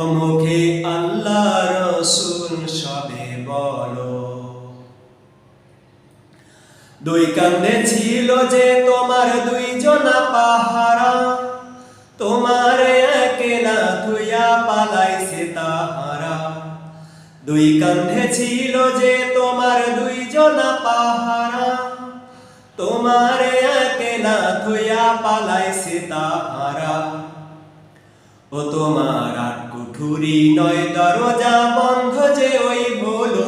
ও মুখে আল্লাহ রসুল সবে বলো। দুই কান্দে ছিল যে তোমার দুই জনা পাহারা, তোমার একেলা তুইয়া পালাইছে তাহারা। দুই কান্ধে ছিল যে তোমার দুই জনা পাহারা, তোমার একেলা তুইয়া পালাইছে তাহারা। ও তোমার কুঠুরি নয়, দরজা বন্ধ যে ওই হলো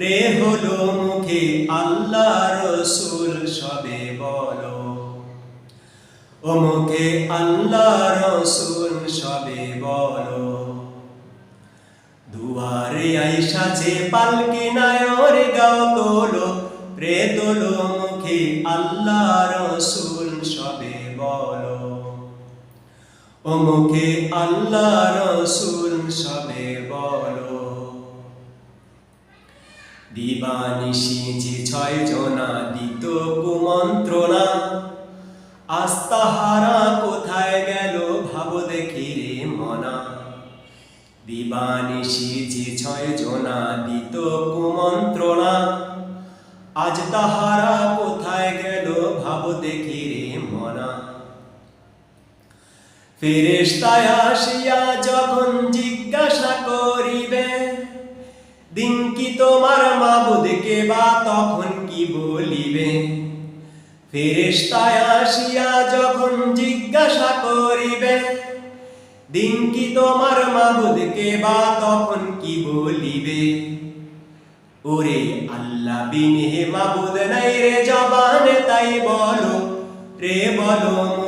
রে হলো মুখে আল্লাহ রসুল, সবে বলো। ও মুখে আল্লাহ রসুল, সবে বলো। দুয়ারে আইসাছে পালকি নায়র গাও তোলো। রে তোলো মুখে আল্লাহ রসুল মুখে আল্লাহ রসুল সবে বলো। দিবানিশি যে ছয় জনা দিত কুমন্ত্রণা আস্তাহারা কোথায় গেল ভাব দেখি রে মনা। দিবানিশি যে ছয় জনা দিত কুমন্ত্রণা, আজ তাহারা কোথায় গেল ভাব দেখি রে ফেরেশতায় আসিয়া যখন জিজ্ঞাসা করিবে, দিন কি তোমার মাবুদকে বা তখন কি বলিবে? ফেরেশতায় আসিয়া যখন জিজ্ঞাসা করিবে, দিন কি তোমার মাবুদকে বা তখন কি বলিবে? ওরে আল্লাহ বিনে মাবুদ নাই রে জবানে, তাই বলো, রে বলো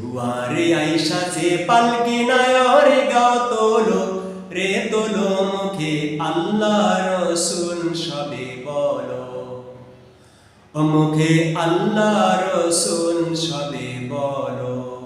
দুয়ারে আইসাছে পালকি নায়রে গাও তোলো, রে তোলো মুখে আল্লাহর রসুন সবে বলো। মুখে আল্লাহর রসুন সবে বলো।